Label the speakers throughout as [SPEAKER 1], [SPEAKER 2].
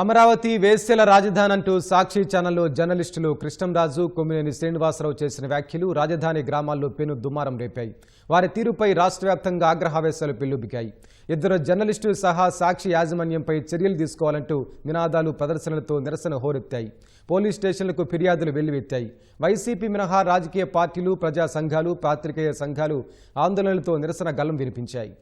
[SPEAKER 1] అమరావతి వేశ్యల రాజధాని అంటూ సాక్షి ఛానల్లో జర్నలిస్టులు కృష్ణంరాజు కొమ్మినేని శ్రీనివాసరావు చేసిన వ్యాఖ్యలు రాజధాని గ్రామాల్లో పెను దుమారం రేపాయి. వారి తీరుపై రాష్ట్ర వ్యాప్తంగా ఆగ్రహావేశాలు పెల్లుబికాయి ఇద్దరు జర్నలిస్టులు సహా సాక్షి యాజమాన్యంపై చర్యలు తీసుకోవాలంటూ నినాదాలు ప్రదర్శనలతో నిరసన హోరెత్తాయి. పోలీస్ స్టేషన్లకు ఫిర్యాదులు వెల్లువెత్తాయి. వైసీపీ మినహా రాజకీయ పార్టీలు ప్రజా సంఘాలు పాత్రికేయ సంఘాలు ఆందోళనలతో నిరసన గలం వినిపించాయి.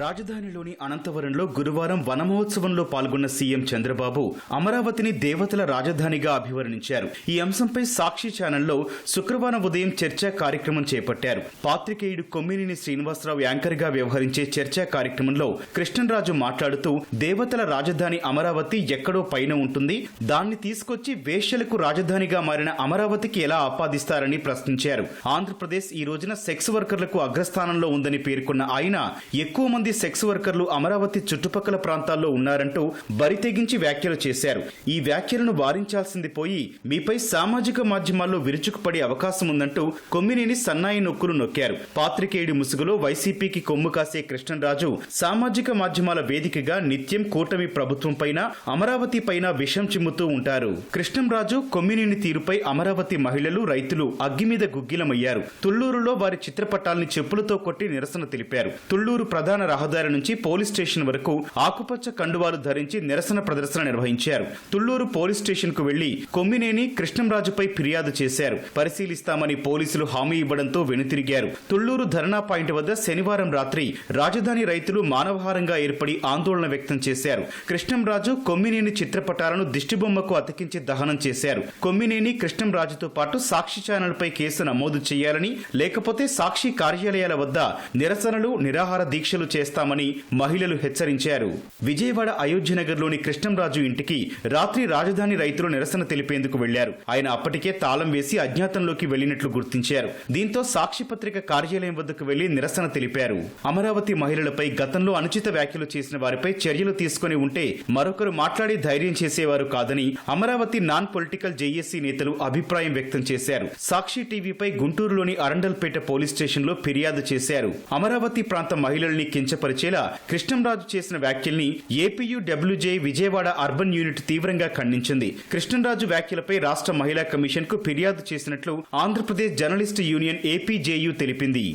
[SPEAKER 2] రాజధానిలోని అనంతవరంలో గురువారం వనమహోత్సవంలో పాల్గొన్న సీఎం చంద్రబాబు అమరావతిని దేవతల రాజధానిగా అభివర్ణించారు. ఈ అంశంపై సాక్షి ఛానల్లో శుక్రవారం ఉదయం చర్చా కార్యక్రమం చేపట్టారు. పాత్రికేయుడు కొమ్మినేని శ్రీనివాసరావు యాంకర్గా వ్యవహరించే చర్చా కార్యక్రమంలో కృష్ణరాజు మాట్లాడుతూ దేవతల రాజధాని అమరావతి ఎక్కడో పైన ఉంటుంది. దాన్ని తీసుకొచ్చి వేష్యలకు రాజధానిగా మారిన అమరావతికి ఎలా ఆపాదిస్తారని ప్రశ్నించారు. ఆంధ్రప్రదేశ్ ఈ రోజున సెక్స్ వర్కర్లకు అగ్రస్థానంలో ఉందని పేర్కొన్న ఆయన ఎక్కువ మంది సెక్స్ వర్కర్లు అమరావతి చుట్టుపక్కల ప్రాంతాల్లో ఉన్నారంటూ బరితెగించి వ్యాఖ్యలు చేశారు. ఈ వ్యాఖ్యలను వారించాల్సింది పోయి మీపై సామాజిక మాధ్యమాల్లో విరుచుకుపడే అవకాశం ఉందంటూ కొమ్మినేని సన్నాయి నొక్కులు నొక్కారు. పాత్రికేయుడి ముసుగులో వైసీపీకి కొమ్ము కాసే కృష్ణరాజు సామాజిక మాధ్యమాల వేదికగా నిత్యం కూటమి ప్రభుత్వం పైన అమరావతి పైన విషం చిమ్ముతూ ఉంటారు. కృష్ణంరాజు కొమ్మినేని తీరుపై అమరావతి మహిళలు రైతులు అగ్గిమీద గుగ్గిలమయ్యారు. తుళ్ళూరులో వారి చిత్రపటాల్ని చెప్పులతో కొట్టి నిరసన తెలిపారు. తుళ్ళూరు ప్రధాన రహదారి నుంచి పోలీస్ స్టేషన్ వరకు ఆకుపచ్చ కండువాలు ధరించి నిరసన ప్రదర్శన నిర్వహించారు. తుళ్ళూరు పోలీస్ స్టేషన్కు వెళ్ళి కొమ్మినేని కృష్ణంరాజుపై ఫిర్యాదు చేశారు. పరిశీలిస్తామని పోలీసులు హామీ ఇవ్వడంతో వెనుతిరిగారు. తుళ్ళూరు ధర్నా పాయింట్ వద్ద శనివారం రాత్రి రాజధాని రైతులు మానవహారంగా ఏర్పడి ఆందోళన వ్యక్తం చేశారు. కృష్ణంరాజు కొమ్మినేని చిత్రపటాలను దిష్టిబొమ్మకు అతికించి దహనం చేశారు. కొమ్మినేని కృష్ణంరాజుతో పాటు సాక్షి ఛానల్పై కేసు నమోదు చేయాలని లేకపోతే సాక్షి కార్యాలయాల వద్ద నిరసనలు నిరాహార దీక్షలు చేస్తామని మహిళలు హెచ్చరించారు. విజయవాడ అయోధ్యనగర్లోని కృష్ణంరాజు ఇంటికి రాత్రి రాజధాని రైతులు నిరసన తెలిపేందుకు వెళ్ళారు. ఆయన అప్పటికే తాళం వేసి అజ్ఞాతంలోకి వెళ్ళినట్లు గుర్తించారు. దీంతో సాక్షిపత్రిక కార్యాలయం వద్దకు వెళ్ళి నిరసన తెలిపారు. అమరావతి మహిళలపై గతంలో అనుచిత వ్యాఖ్యలు చేసిన వారిపై చర్యలు తీసుకుని ఉంటే మరొకరు మాట్లాడి ధైర్యం చేసేవారు కాదని అమరావతి నాన్ పొలిటికల్ జేఏసీ నేతలు అభిప్రాయం వ్యక్తం చేశారు. సాక్షి టీవీపై గుంటూరులోని అరండల్పేట పోలీస్ స్టేషన్లో ఫిర్యాదు చేశారు. అమరావతి ప్రాంత మహిళల్ని కించపరిచేలా కృష్ణంరాజు చేసిన వ్యాఖ్యల్ని APU WJ Vijayawada urban unit తీవ్రంగా ఖండించింది. కృష్ణంరాజు వ్యాఖ్యలపై రాష్ట్ర మహిళా కమిషన్కు ఫిర్యాదు చేసినట్లు ఆంధ్రప్రదేశ్ జర్నలిస్టు యూనియన్ ఏపీజేయూ తెలిపింది.